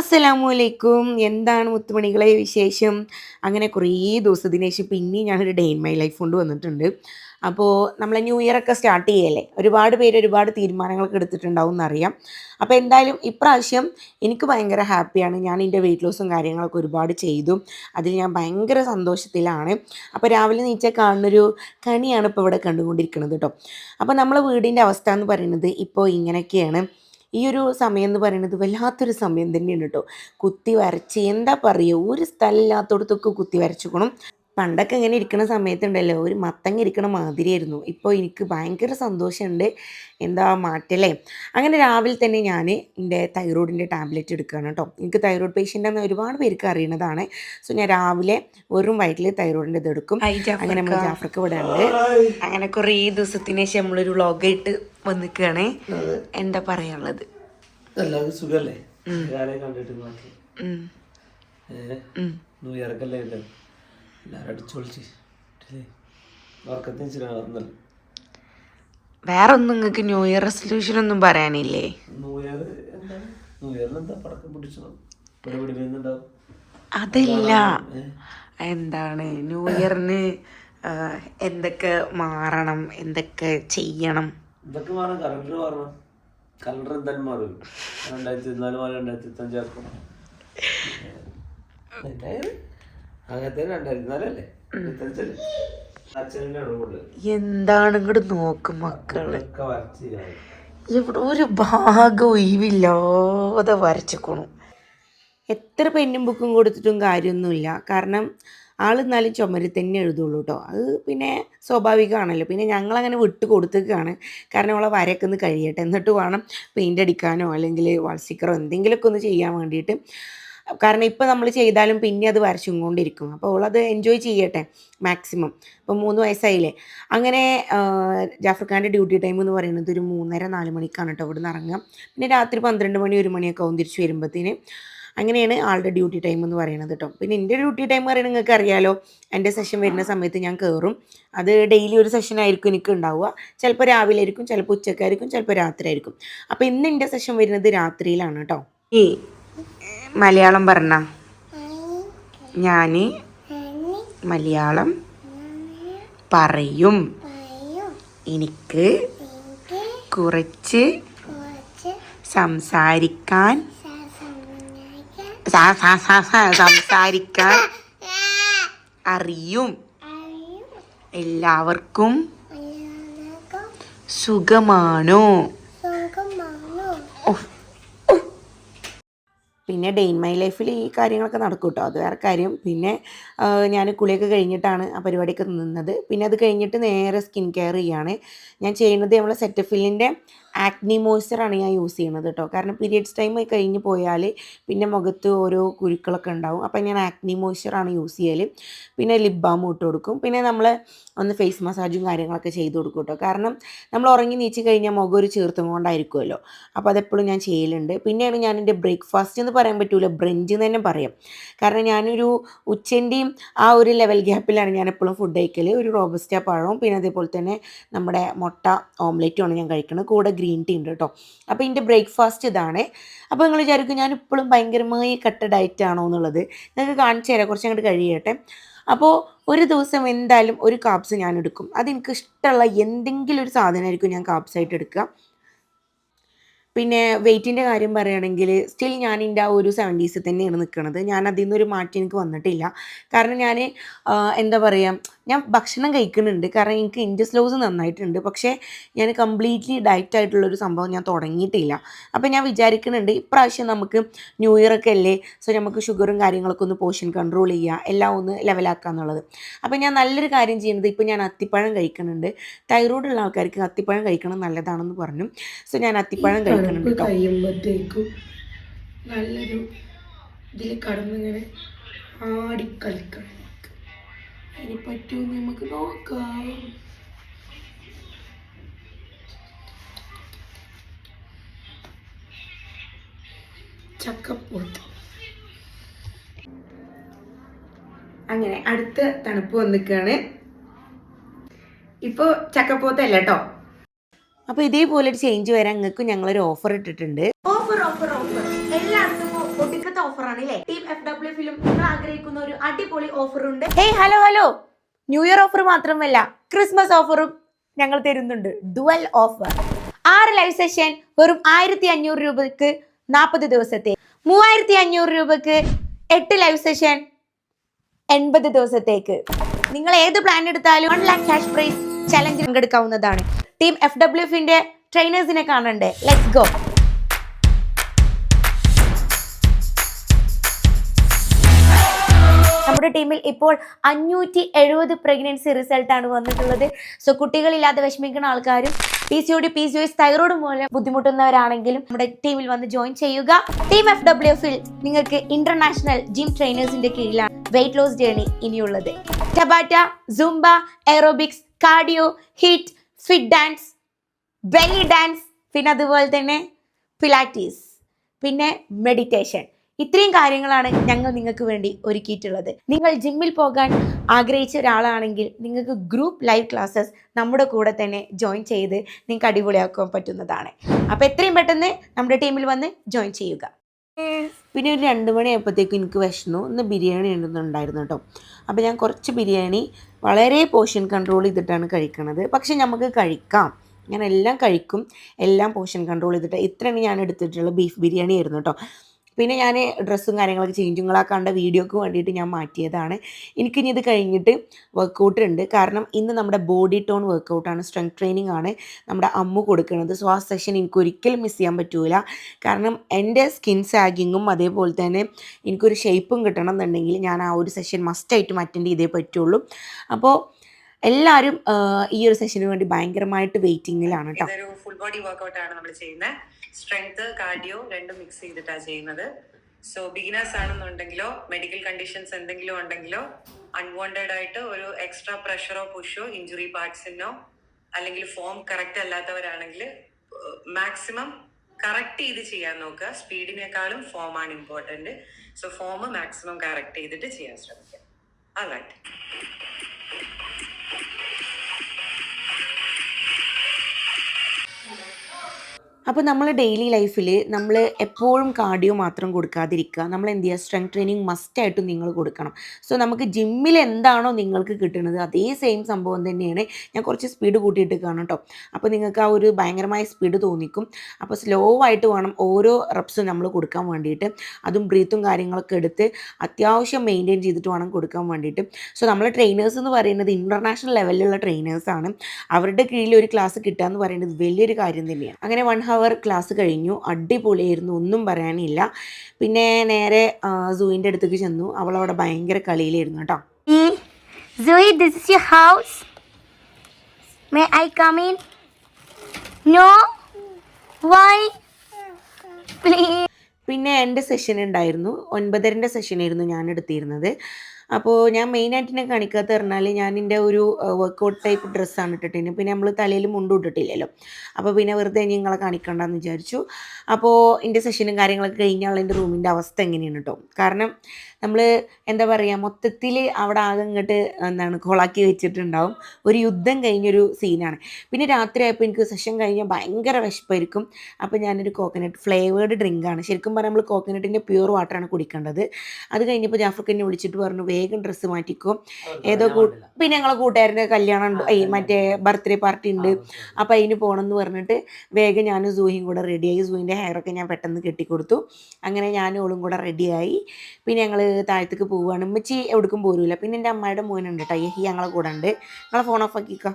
അസ്സലാമു അലൈക്കും. എന്താണ് മുത്തുമണികളെ വിശേഷം? അങ്ങനെ കുറേ ദിവസത്തിന് ശേഷം പിന്നെയും ഞാനൊരു ഡേ ഇൻ മൈ ലൈഫ് കൊണ്ട് വന്നിട്ടുണ്ട്. അപ്പോൾ നമ്മളെ ന്യൂ ഇയർ ഒക്കെ സ്റ്റാർട്ട് ചെയ്യല്ലേ? ഒരുപാട് പേര് ഒരുപാട് തീരുമാനങ്ങളൊക്കെ എടുത്തിട്ടുണ്ടാവും എന്നറിയാം. അപ്പോൾ എന്തായാലും ഇപ്രാവശ്യം എനിക്ക് ഭയങ്കര ഹാപ്പിയാണ്. ഞാൻ എന്റെ വെയിറ്റ് ലോസും കാര്യങ്ങളൊക്കെ ഒരുപാട് ചെയ്തു. അതിൽ ഞാൻ ഭയങ്കര സന്തോഷത്തിലാണ്. അപ്പോൾ രാവിലെ നീച്ച കാണുന്നൊരു കണിയാണ് ഇപ്പോൾ ഇവിടെ കണ്ടുകൊണ്ടിരിക്കുന്നത് കേട്ടോ. അപ്പോൾ നമ്മളെ വീടിന്റെ അവസ്ഥ എന്ന് പറയുന്നത് ഇപ്പോൾ ഇങ്ങനെയൊക്കെയാണ്. ഈ ഒരു സമയം എന്ന് പറയുന്നത് വല്ലാത്തൊരു സമയം തന്നെയാണ് കേട്ടോ കുത്തി വരച്ച് എന്താ പറയുക ഒരു സ്ഥലമില്ലാത്തടത്തൊക്കെ കുത്തി വരച്ചുക്കണം പണ്ടൊക്കെ ഇങ്ങനെ ഇരിക്കുന്ന സമയത്തുണ്ടല്ലോ ഒരു മത്തങ്ങ ഇരിക്കണ മാതിരിയായിരുന്നു. ഇപ്പോൾ എനിക്ക് ഭയങ്കര സന്തോഷമുണ്ട്. എന്താ മാറ്റല്ലേ? അങ്ങനെ രാവിലെ തന്നെ ഞാൻ എന്റെ തൈറോയിഡിന്റെ ടാബ്ലറ്റ് എടുക്കുകയാണ് കേട്ടോ എനിക്ക് തൈറോയിഡ് പേഷ്യന്റ് എന്ന് ഒരുപാട് പേർക്ക് അറിയുന്നതാണ്. സോ ഞാൻ രാവിലെ വെറും വയറ്റിൽ തൈറോയിഡിന്റെ ഇത് എടുക്കും. അങ്ങനെ നമ്മൾ ജാഫർക്ക് ഇവിടെ ഉണ്ട്. അങ്ങനെ കുറേ ദിവസത്തിന് ശേഷം നമ്മളൊരു വ്ളോഗായിട്ട് വന്നിക്കുകയാണേ എന്താ പറയാനുള്ളത്? എല്ലാവർക്കും സുഖല്ലേ? കണ്ടിട്ട് ന്യൂ ഇയർക്കല്ലേ എല്ലാവരും ഉറക്കത്തിന് വേറെ ഒന്നും നിങ്ങൾക്ക് ന്യൂ ഇയർ റെസൊല്യൂഷൻ ഒന്നും പറയാനില്ലേ? ന്യൂ ഇയർ ന്യൂ എന്താ പടക്കം പിടിച്ചോ പരിപാടി വരുന്നുണ്ടാവും. അതല്ല. എന്താണ്? ന്യൂ ഇയറിന് എന്തൊക്കെ മാറണം? എന്തൊക്കെ ചെയ്യണം? ഇതൊക്കെ മാറും. കലണ്ടർ മാറണം. കലണ്ടർ എന്തായാലും മാറും. രണ്ടായിരത്തി ഇരുപത്തിനാല് മാറി രണ്ടായിരത്തി ഇരുപത്തഞ്ച് ആക്കും അങ്ങനത്തെ രണ്ടായിരത്തി നാലല്ലേ ഇരുപത്തഞ്ചല്ലേ എന്താണ് ഇങ്ങോട്ട് നോക്ക് മക്കൾ. ഇവിടെ ഒരു ഭാഗം ഒഴിവില്ലാതെ വരച്ചിക്കണു എത്ര പെന്നും ബുക്കും കൊടുത്തിട്ടും കാര്യമൊന്നുമില്ല. കാരണം ആൾ എന്നാലും ചുമരിൽ തന്നെ എഴുതുള്ളൂ കേട്ടോ അത് പിന്നെ സ്വാഭാവികമാണല്ലോ. പിന്നെ ഞങ്ങളങ്ങനെ വിട്ട് കൊടുത്തേക്കാണ് കാരണം അവളെ വരയൊക്കെ ഒന്ന് കഴിയട്ടെ. എന്നിട്ട് വേണം പെയിന്റ് അടിക്കാനോ അല്ലെങ്കിൽ വാൾസ്റ്റിക്കറോ എന്തെങ്കിലുമൊക്കെ ഒന്ന് ചെയ്യാൻ വേണ്ടിയിട്ട്. കാരണം ഇപ്പോൾ നമ്മൾ ചെയ്താലും പിന്നെ അത് വരച്ചും കൊണ്ടിരിക്കും അപ്പോൾ അവളത് എൻജോയ് ചെയ്യട്ടെ മാക്സിമം ഇപ്പോൾ മൂന്ന് വയസ്സായില്ലേ. അങ്ങനെ ജാഫർ ഖാന്റെ ഡ്യൂട്ടി ടൈം എന്ന് പറയുന്നത് ഒരു മൂന്നര നാല് മണിക്കാണ് കേട്ടോ ഇവിടെ നിന്ന് ഇറങ്ങുക. പിന്നെ രാത്രി പന്ത്രണ്ട് മണി ഒരു മണിയൊക്കെ ആവും തിരിച്ച് വരുമ്പോഴത്തേന് അങ്ങനെയാണ് ആളുടെ ഡ്യൂട്ടി ടൈം എന്ന് പറയുന്നത് കേട്ടോ പിന്നെ എന്റെ ഡ്യൂട്ടി ടൈം പറയുന്നത് നിങ്ങൾക്ക് അറിയാലോ എന്റെ സെഷൻ വരുന്ന സമയത്ത് ഞാൻ കയറും അത് ഡെയിലി ഒരു സെഷൻ ആയിരിക്കും എനിക്ക് ഉണ്ടാവുക. ചിലപ്പോൾ രാവിലെ ആയിരിക്കും ചിലപ്പോൾ ഉച്ചക്കായിരിക്കും ചിലപ്പോൾ രാത്രി ആയിരിക്കും അപ്പോൾ ഇന്ന് എന്റെ സെഷൻ വരുന്നത് രാത്രിയിലാണ് കേട്ടോ ഈ മലയാളം പറഞ്ഞ? ഞാൻ മലയാളം പറയും. എനിക്ക് കുറച്ച് സംസാരിക്കാൻ സംസാരിക്കാൻ അറിയും. എല്ലാവർക്കും സുഖമാണോ? പിന്നെ ഡെയിൻ മൈ ലൈഫിൽ ഈ കാര്യങ്ങളൊക്കെ നടക്കും കേട്ടോ അത് വേറെ കാര്യം. പിന്നെ ഞാൻ കുളിയൊക്കെ കഴിഞ്ഞിട്ടാണ് ആ പരിപാടിയൊക്കെ നിന്നത്. പിന്നെ അത് കഴിഞ്ഞിട്ട് നേരെ സ്കിൻ കെയർ ചെയ്യാണ്. ഞാൻ ചെയ്യുന്നത് നമ്മളെ സെറ്റഫില്ലിന്റെ ആക്നി മോയ്സ്ചറാണ് ഞാൻ യൂസ് ചെയ്യുന്നത് കേട്ടോ കാരണം പീരിയഡ്സ് ടൈം കഴിഞ്ഞ് പോയാൽ പിന്നെ മുഖത്ത് ഓരോ കുരുക്കളൊക്കെ ഉണ്ടാവും. അപ്പം ഞാൻ ആക്നി മോയ്സ്ചറാണ് യൂസ് ചെയ്യൽ പിന്നെ ലിപ് ബാം ഇട്ട് കൊടുക്കും. പിന്നെ നമ്മൾ ഒന്ന് ഫേസ് മസാജും കാര്യങ്ങളൊക്കെ ചെയ്ത് കൊടുക്കും കേട്ടോ കാരണം നമ്മൾ ഉറങ്ങി നീച്ച് കഴിഞ്ഞാൽ മുഖം ഒരു ചീർത്തും കൊണ്ടായിരിക്കുമല്ലോ. അപ്പോൾ അതെപ്പോഴും ഞാൻ ചെയ്യലുണ്ട്. പിന്നെയാണ് ഞാൻ എന്റെ ബ്രേക്ക്ഫാസ്റ്റ് എന്ന് പറയാൻ പറ്റൂല ബ്രഞ്ച് എന്ന് തന്നെ പറയാം. കാരണം ഞാനൊരു ഉച്ചന്റെയും ആ ഒരു ലെവൽ ഗ്യാപ്പിലാണ് ഞാൻ എപ്പോഴും ഫുഡ് കഴിക്കൽ ഒരു റോബസ്റ്റ പഴവും പിന്നെ അതേപോലെ തന്നെ നമ്മുടെ മുട്ട ഓംലെറ്റുമാണ് ഞാൻ കഴിക്കുന്നത് കൂടെ ഗ്രീൻ ടീ ഉണ്ട് കേട്ടോ. അപ്പോൾ എന്റെ ബ്രേക്ക്ഫാസ്റ്റ് ഇതാണ്. അപ്പോൾ നിങ്ങൾ വിചാരിക്കും ഞാൻ ഇപ്പോഴും ഭയങ്കരമായി കട്ട ഡയറ്റ് ആണോ എന്നുള്ളത്. നിങ്ങൾക്ക് കാണിച്ചു തരാം. കുറച്ച് അങ്ങോട്ട് കഴിയട്ടെ. അപ്പോൾ ഒരു ദിവസം എന്തായാലും ഒരു കാപ്സ് ഞാൻ എടുക്കും അതെനിക്ക് ഇഷ്ടമുള്ള എന്തെങ്കിലും ഒരു സാധനമായിരിക്കും ഞാൻ കാപ്സായിട്ട് എടുക്കുക. പിന്നെ വെയിറ്റിന്റെ കാര്യം പറയുകയാണെങ്കിൽ സ്റ്റിൽ ഞാൻ എന്റെ ആ ഒരു സെവന്റീസിൽ തന്നെയാണ് നിൽക്കുന്നത് ഞാൻ അതിൽ നിന്നൊരു മാറ്റം എനിക്ക് വന്നിട്ടില്ല. കാരണം ഞാൻ എന്താ പറയുക ഞാൻ ഭക്ഷണം കഴിക്കുന്നുണ്ട്. കാരണം എനിക്ക് ഇൻഡസ് ഇൻഡസ്ലോസ് നന്നായിട്ടുണ്ട്. പക്ഷേ ഞാൻ കംപ്ലീറ്റ്ലി ഡയറ്റ് ആയിട്ടുള്ളൊരു സംഭവം ഞാൻ തുടങ്ങിയിട്ടില്ല. അപ്പോൾ ഞാൻ വിചാരിക്കുന്നുണ്ട് ഇപ്രാവശ്യം നമുക്ക് ന്യൂ ഇയർ ഒക്കെ അല്ലേ? സോ നമുക്ക് ഷുഗറും കാര്യങ്ങളൊക്കെ ഒന്ന് പോഷൻ കൺട്രോൾ ചെയ്യുക. എല്ലാം ഒന്ന് ലെവലാക്കുക എന്നുള്ളത്. അപ്പോൾ ഞാൻ നല്ലൊരു കാര്യം ചെയ്യുന്നത് ഇപ്പോൾ ഞാൻ അത്തിപ്പഴം കഴിക്കുന്നുണ്ട്. തൈറോയ്ഡ് ഉള്ള ആൾക്കാർക്ക് അത്തിപ്പഴം കഴിക്കണം നല്ലതാണെന്ന് പറഞ്ഞു. സോ ഞാൻ അത്തിപ്പഴം കഴിക്കുന്നുണ്ട് കഴിയുമ്പോഴത്തേക്കും നല്ലൊരു ഇതിൽ കടന്നിങ്ങനെ ആടിക്കളിക്കണം അതിന് പറ്റുമെന്ന് നമുക്ക് നോക്കാം. ചക്കപ്പോത്ത് അങ്ങനെ അടുത്ത തണുപ്പ് വന്നിക്കാണ് ഇപ്പോൾ ചക്കപ്പോത്തല്ല കേട്ടോ. അപ്പോൾ ഇതേപോലെ ഒരു ചേഞ്ച് വരാൻ നിങ്ങൾക്ക് ഞങ്ങളൊരു ഓഫർ ഇട്ടിട്ടുണ്ട്. ഓഫർ ഓഫർ ഓഫർ എല്ലായിടത്തും ഒടുക്കത്തെ ഓഫറാണ് അല്ലേ ടീം എഫ് ഡബ്ല്യു ഫിലിം നിങ്ങൾ ആഗ്രഹിക്കുന്ന ഒരു അടിപൊളി ഓഫർ ഉണ്ട്. Hey hello hello. New year offer മാത്രമല്ല ക്രിസ്മസ് ഓഫറും ഞങ്ങൾ തരുന്നുണ്ട്. ഡുവൽ ഓഫർ ആറ് ലൈവ് സെഷൻ വെറും ആയിരത്തി അഞ്ഞൂറ് രൂപക്ക് നാൽപ്പത് ദിവസത്തെ. മൂവായിരത്തി അഞ്ഞൂറ് രൂപക്ക് എട്ട് ലൈവ് സെഷൻ എൺപത് ദിവസത്തേക്ക്. നിങ്ങൾ ഏത് പ്ലാൻ എടുത്താലും one lakh cash prize challenge പങ്കെടുക്കാവുന്നതാണ്. Team F W എഫിന്റെ ട്രെയിനേഴ്സിനെ കാണണ്ടേ? ലെറ്റ്സ് ഗോ നമ്മുടെ ടീമിൽ ഇപ്പോൾ അഞ്ഞൂറ്റി എഴുപത് പ്രഗ്നൻസി റിസൾട്ടാണ് വന്നിട്ടുള്ളത്. സോ കുട്ടികളില്ലാതെ വിഷമിക്കുന്ന ആൾക്കാരും P C O D P C O S മൂലം ബുദ്ധിമുട്ടുന്നവരാണെങ്കിലും നമ്മുടെ ടീമിൽ വന്ന് ജോയിൻ ചെയ്യുക. ടീം എഫ് ഡബ്ല്യു എഫിൽ നിങ്ങൾക്ക് ഇന്റർനാഷണൽ ജിം ട്രെയിനേഴ്സിന്റെ കീഴിലാണ് വെയിറ്റ് ലോസ് ജേണി ഇനിയുള്ളത്. Tabata Zumba aerobics cardio HIIT fit dance belly dance പിന്നെ അതുപോലെ തന്നെ പിലാറ്റീസ് പിന്നെ മെഡിറ്റേഷൻ ഇത്രയും കാര്യങ്ങളാണ് ഞങ്ങൾ നിങ്ങൾക്ക് വേണ്ടി ഒരുക്കിയിട്ടുള്ളത്. നിങ്ങൾ ജിമ്മിൽ പോകാൻ ആഗ്രഹിച്ച ഒരാളാണെങ്കിൽ നിങ്ങൾക്ക് ഗ്രൂപ്പ് ലൈവ് ക്ലാസ്സസ് നമ്മുടെ കൂടെ തന്നെ ജോയിൻ ചെയ്ത് നിങ്ങൾക്ക് അടിപൊളിയാക്കാൻ പറ്റുന്നതാണ്. അപ്പോൾ എത്രയും പെട്ടെന്ന് നമ്മുടെ ടീമിൽ വന്ന് ജോയിൻ ചെയ്യുക. പിന്നെ ഒരു രണ്ട് മണിയായപ്പോഴത്തേക്കും എനിക്ക് വിശന്നു. ഇന്ന് ബിരിയാണി ഉണ്ടെന്നുണ്ടായിരുന്നു കേട്ടോ. അപ്പോൾ ഞാൻ കുറച്ച് ബിരിയാണി വളരെ പോഷൻ കൺട്രോൾ ചെയ്തിട്ടാണ് കഴിക്കണത്. പക്ഷേ നമുക്ക് കഴിക്കാം. ഞാൻ എല്ലാം കഴിക്കും. എല്ലാം പോഷൻ കൺട്രോൾ ചെയ്തിട്ട് ഇത്രയാണ് ഞാൻ എടുത്തിട്ടുള്ള ബീഫ് ബിരിയാണി ആയിരുന്നു കേട്ടോ. പിന്നെ ഞാൻ ഡ്രസ്സും കാര്യങ്ങളൊക്കെ ചേഞ്ചുകളാക്കാണ്ട വീഡിയോക്ക് വേണ്ടിയിട്ട് ഞാൻ മാറ്റിയതാണ്. എനിക്കിനി ഇത് കഴിഞ്ഞിട്ട് വർക്കൗട്ട് ഉണ്ട് കാരണം ഇന്ന് നമ്മുടെ ബോഡി ടോൺ വർക്കൗട്ടാണ് സ്ട്രെങ്ത് ട്രെയിനിങ് ആണ് നമ്മുടെ അമ്മു കൊടുക്കുന്നത് സോ ആ സെഷൻ എനിക്ക് ഒരിക്കലും മിസ് ചെയ്യാൻ പറ്റൂല. കാരണം എന്റെ സ്കിൻ സാഗിങ്ങും അതേപോലെ തന്നെ എനിക്കൊരു ഷേപ്പും കിട്ടണം എന്നുണ്ടെങ്കിൽ ഞാൻ ആ ഒരു സെഷൻ മസ്റ്റായിട്ടും അറ്റൻഡ് ചെയ്തേ പറ്റുള്ളൂ. അപ്പോൾ എല്ലാവരും ഈ ഒരു സെഷന് വേണ്ടി ഭയങ്കരമായിട്ട് വെയിറ്റിങ്ങിലാണ് കേട്ടോ ഫുൾ ബോഡി വർക്ക്ഔട്ട് ആണ് നമ്മൾ ചെയ്യുന്നത് സ്ട്രെങ്ത് കാർഡിയോ രണ്ടും മിക്സ് ചെയ്തിട്ടാണ് ചെയ്യുന്നത്. സോ ബിഗിനേഴ്സ് ആണെന്നുണ്ടെങ്കിലോ മെഡിക്കൽ കണ്ടീഷൻസ് എന്തെങ്കിലും ഉണ്ടെങ്കിലോ അൺവാണ്ടഡ് ആയിട്ട് ഒരു എക്സ്ട്രാ പ്രഷറോ പുഷോ ഇഞ്ചുറി പാർട്സിനോ അല്ലെങ്കിൽ ഫോം കറക്റ്റ് അല്ലാത്തവരാണെങ്കിൽ മാക്സിമം കറക്റ്റ് ചെയ്ത് ചെയ്യാൻ നോക്കുക. സ്പീഡിനേക്കാളും ഫോം ആണ് important so form maximum correct ചെയ്തിട്ട് ചെയ്യാൻ ശ്രമിക്കുക. Alright അപ്പോൾ നമ്മൾ ഡെയിലി ലൈഫിൽ നമ്മൾ എപ്പോഴും കാർഡിയോ മാത്രം കൊടുക്കാതിരിക്കുക. നമ്മൾ എന്ത് ചെയ്യുക? സ്ട്രെങ്ത് ട്രെയിനിങ് മസ്റ്റായിട്ടും നിങ്ങൾ കൊടുക്കണം. സോ നമുക്ക് ജിമ്മിൽ എന്താണോ നിങ്ങൾക്ക് കിട്ടുന്നത് അതേ സെയിം സംഭവം തന്നെയാണ് ഞാൻ കുറച്ച് സ്പീഡ് കൂട്ടിയിട്ട് കാണും കേട്ടോ അപ്പോൾ നിങ്ങൾക്ക് ആ ഒരു ഭയങ്കരമായ സ്പീഡ് തോന്നിക്കും. അപ്പോൾ സ്ലോ ആയിട്ട് വേണം ഓരോ റെപ്സും നമ്മൾ കൊടുക്കാൻ വേണ്ടിയിട്ട്. അതും ബ്രീത്തും കാര്യങ്ങളൊക്കെ എടുത്ത് അത്യാവശ്യം മെയിന്റെയിൻ ചെയ്തിട്ട് വേണം കൊടുക്കാൻ വേണ്ടിയിട്ട്. സോ നമ്മൾ ട്രെയിനേഴ്സ് എന്ന് പറയുന്നത് ഇന്റർനാഷണൽ ലെവലിലുള്ള ട്രെയിനേഴ്സാണ് അവരുടെ കീഴിൽ ഒരു ക്ലാസ് കിട്ടുക എന്ന് പറയുന്നത് വലിയൊരു കാര്യം തന്നെയാണ്. അങ്ങനെ വൺ ഹവർ ക്ലാസ് കഴിഞ്ഞു അടിപൊളിയായിരുന്നു ഒന്നും പറയാനില്ല പിന്നെ നേരെ സൂയിന്റെ അടുത്തേക്ക് ചെന്നു അവളവിടെ ഭയങ്കര കളിയിലായിരുന്നു കേട്ടോ Zoe, this is your house. May I come in? No? Why? Please. പിന്നെ എന്റെ സെഷൻ ഉണ്ടായിരുന്നു ഒൻപതരന്റെ സെഷനായിരുന്നു ഞാൻ എടുത്തിരുന്നത് അപ്പോൾ ഞാൻ മെയിനായിട്ട് എന്നെ കാണിക്കാത്ത പറഞ്ഞാൽ ഞാൻ എന്റെ ഒരു വർക്കൗട്ട് ടൈപ്പ് ഡ്രസ്സാണ് ഇട്ടിട്ടുണ്ട് പിന്നെ നമ്മൾ തലയിൽ മുണ്ടും ഇട്ടിട്ടില്ലല്ലോ. അപ്പോൾ പിന്നെ വെറുതെ നിങ്ങളെ കാണിക്കണ്ടെന്ന് വിചാരിച്ചു. അപ്പോൾ എന്റെ സെഷനും കാര്യങ്ങളൊക്കെ കഴിഞ്ഞാൽ എന്റെ റൂമിന്റെ അവസ്ഥ എങ്ങനെയാണ് കേട്ടോ കാരണം നമ്മൾ എന്താ പറയുക മൊത്തത്തിൽ അവിടെ ആകെ ഇങ്ങോട്ട് എന്താണ് കൊളാക്കി വെച്ചിട്ടുണ്ടാവും. ഒരു യുദ്ധം കഴിഞ്ഞൊരു സീനാണ് പിന്നെ രാത്രി ആയപ്പോൾ എനിക്ക് സെഷൻ കഴിഞ്ഞാൽ ഭയങ്കര വിശപ്പായിരിക്കും. അപ്പോൾ ഞാനൊരു കോക്കനട്ട് ഫ്ലേവേർഡ് ഡ്രിങ്കാണ് ശരിക്കും പറഞ്ഞാൽ നമ്മൾ കോക്കനട്ടിന്റെ പ്യൂർ വാട്ടറാണ് കുടിക്കേണ്ടത്. അത് കഴിഞ്ഞപ്പോൾ ജാഫർക്ക് എന്നെ വിളിച്ചിട്ട് പറഞ്ഞു വേഗം ഡ്രസ്സ് മാറ്റിക്കോ. ഏതോ പിന്നെ ഞങ്ങളെ കൂട്ടുകാരന്റെ കല്യാണം ഉണ്ട്. ഈ മറ്റേ ബർത്ത്ഡേ പാർട്ടി ഉണ്ട്. അപ്പോൾ അതിന് പോകണം എന്ന് പറഞ്ഞിട്ട് വേഗം ഞാൻ സൂഹിയും കൂടെ റെഡിയായി സൂഹിന്റെ ഹെയറൊക്കെ ഞാൻ പെട്ടെന്ന് കെട്ടിക്കൊടുത്തു. അങ്ങനെ ഞാനും ഓളും കൂടെ റെഡിയായി പിന്നെ ഞങ്ങൾ താഴത്തേക്ക് പോവുകയാണ്. ഉമ്മച്ചി എവിടേക്കും പോരൂല. പിന്നെ എന്റെ അമ്മയുടെ മോനുണ്ട് കേട്ടോ യഹി ഞങ്ങളെ കൂടെ ഉണ്ട്. ഞങ്ങളെ ഫോൺ ഓഫ് ആക്കിക്കോ.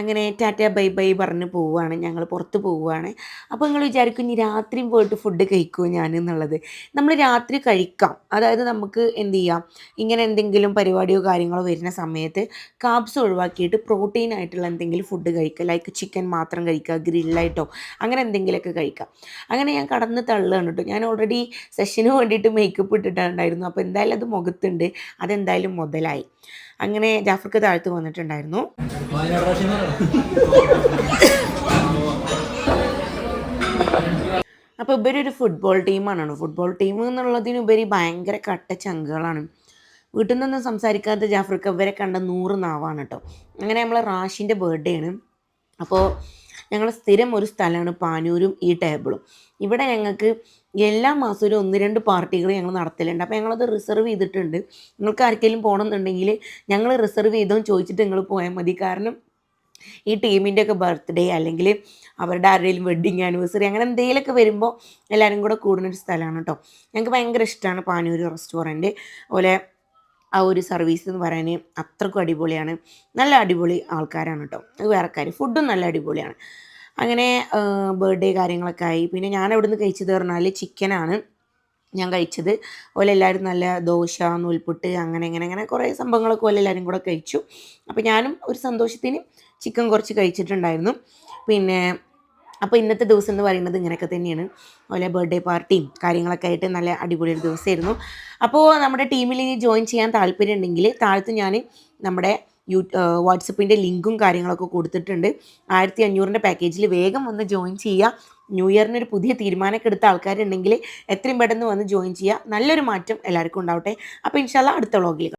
അങ്ങനെ ടാറ്റ ബൈ ബൈ പറഞ്ഞ് പോവുകയാണ്. ഞങ്ങൾ പുറത്ത് പോവുകയാണ്. അപ്പോൾ നിങ്ങൾ വിചാരിക്കും ഇനി രാത്രിയും പോയിട്ട് ഫുഡ് കഴിക്കുമോ ഞാൻ എന്നുള്ളത്. നമ്മൾ രാത്രി കഴിക്കാം. അതായത് നമുക്ക് എന്ത് ചെയ്യാം? ഇങ്ങനെ എന്തെങ്കിലും പരിപാടിയോ കാര്യങ്ങളോ വരുന്ന സമയത്ത് കാബ്സ് ഒഴിവാക്കിയിട്ട് പ്രോട്ടീൻ ആയിട്ടുള്ള എന്തെങ്കിലും ഫുഡ് കഴിക്കുക. ലൈക്ക് ചിക്കൻ മാത്രം കഴിക്കുക ഗ്രില്ലായിട്ടോ അങ്ങനെ എന്തെങ്കിലുമൊക്കെ കഴിക്കാം അങ്ങനെ ഞാൻ കടന്ന് തള്ളുകയാണ് കേട്ടോ ഞാൻ ഓൾറെഡി സെഷന് വേണ്ടിയിട്ട് മേക്കപ്പ് ഇട്ടിട്ടുണ്ടായിരുന്നു. അപ്പോൾ എന്തായാലും അത് മുഖത്തുണ്ട്. അതെന്തായാലും മുതലായി. അങ്ങനെ ജാഫർക്ക് താഴ്ത്ത് വന്നിട്ടുണ്ടായിരുന്നു. അപ്പോൾ ഒരു ഫുട്ബോൾ ടീമാണ് ഫുട്ബോൾ ടീം എന്നുള്ളതിനുപരി ഭയങ്കര കട്ട ചങ്കുകളാണ് വീട്ടിൽ നിന്നൊന്നും സംസാരിക്കാത്ത ജാഫർക്ക് ഇവരെ കണ്ട നൂറ് നാവാണ് കേട്ടോ അങ്ങനെ നമ്മളെ റാഷിന്റെ ബർത്ത്ഡേ ആണ്. അപ്പോൾ ഞങ്ങൾ സ്ഥിരം ഒരു സ്ഥലമാണ് പാനൂരും ഈ ടേബിളും ഇവിടെ ഞങ്ങൾക്ക് എല്ലാ മാസവും ഒന്ന് രണ്ട് പാർട്ടികൾ ഞങ്ങൾ നടത്തലുണ്ട്. അപ്പോൾ ഞങ്ങളത് റിസർവ് ചെയ്തിട്ടുണ്ട്. നിങ്ങൾക്ക് ആർക്കെങ്കിലും പോകണമെന്നുണ്ടെങ്കിൽ ഞങ്ങൾ റിസർവ് ചെയ്തോ ചോദിച്ചിട്ട് നിങ്ങൾ പോയാൽ മതി. കാരണം ഈ ടീമിന്റെ ഒക്കെ ബർത്ത്ഡേ അല്ലെങ്കിൽ അവരുടെ ആരുടെയും വെഡ്ഡിങ് ആനിവേഴ്സറി അങ്ങനെ എന്തെങ്കിലുമൊക്കെ വരുമ്പോൾ എല്ലാവരും കൂടെ കൂടുന്നൊരു സ്ഥലമാണ് കേട്ടോ ഞങ്ങൾക്ക് ഭയങ്കര ഇഷ്ടമാണ് പാനൂര് റെസ്റ്റോറന്റ് അതുപോലെ ആ ഒരു സർവീസ് എന്ന് പറയാൻ അത്രക്കും അടിപൊളിയാണ്. നല്ല അടിപൊളി ആൾക്കാരാണ് കേട്ടോ വേറെ കാര്യം ഫുഡും നല്ല അടിപൊളിയാണ്. അങ്ങനെ ബർത്ത്ഡേ കാര്യങ്ങളൊക്കെ ആയി. പിന്നെ ഞാൻ അവിടെ നിന്ന് കഴിച്ചത് പറഞ്ഞാൽ ചിക്കനാണ് ഞാൻ കഴിച്ചത്. അതുപോലെ എല്ലാവരും നല്ല ദോശ നൂൽപുട്ട് അങ്ങനെ ഇങ്ങനെ അങ്ങനെ കുറേ സംഭവങ്ങളൊക്കെ പോലെ എല്ലാവരും കൂടെ കഴിച്ചു. അപ്പോൾ ഞാനും ഒരു സന്തോഷത്തിന് ചിക്കൻ കുറച്ച് കഴിച്ചിട്ടുണ്ടായിരുന്നു. പിന്നെ അപ്പോൾ ഇന്നത്തെ ദിവസം എന്ന് പറയുന്നത് ഇങ്ങനെയൊക്കെ തന്നെയാണ്. അതുപോലെ ബർത്ത്ഡേ പാർട്ടിയും കാര്യങ്ങളൊക്കെ ആയിട്ട് നല്ല അടിപൊളി ഒരു ദിവസമായിരുന്നു. അപ്പോൾ നമ്മുടെ ടീമിൽ ഇനി ജോയിൻ ചെയ്യാൻ താല്പര്യം ഉണ്ടെങ്കിൽ താഴത്ത് ഞാൻ നമ്മുടെ യൂ വാട്സപ്പിന്റെ ലിങ്കും കാര്യങ്ങളൊക്കെ കൊടുത്തിട്ടുണ്ട്. ആയിരത്തി അഞ്ഞൂറിന്റെ പാക്കേജിൽ വേഗം വന്ന് ജോയിൻ ചെയ്യുക ന്യൂ ഇയറിന് ഒരു പുതിയ തീരുമാനമൊക്കെ എടുത്ത ആൾക്കാരുണ്ടെങ്കിൽ എത്രയും പെട്ടെന്ന് വന്ന് ജോയിൻ ചെയ്യുക നല്ലൊരു മാറ്റം എല്ലാവർക്കും ഉണ്ടാവട്ടെ. അപ്പോൾ ഇൻഷാല്ല അടുത്ത വ്ളോഗിൽ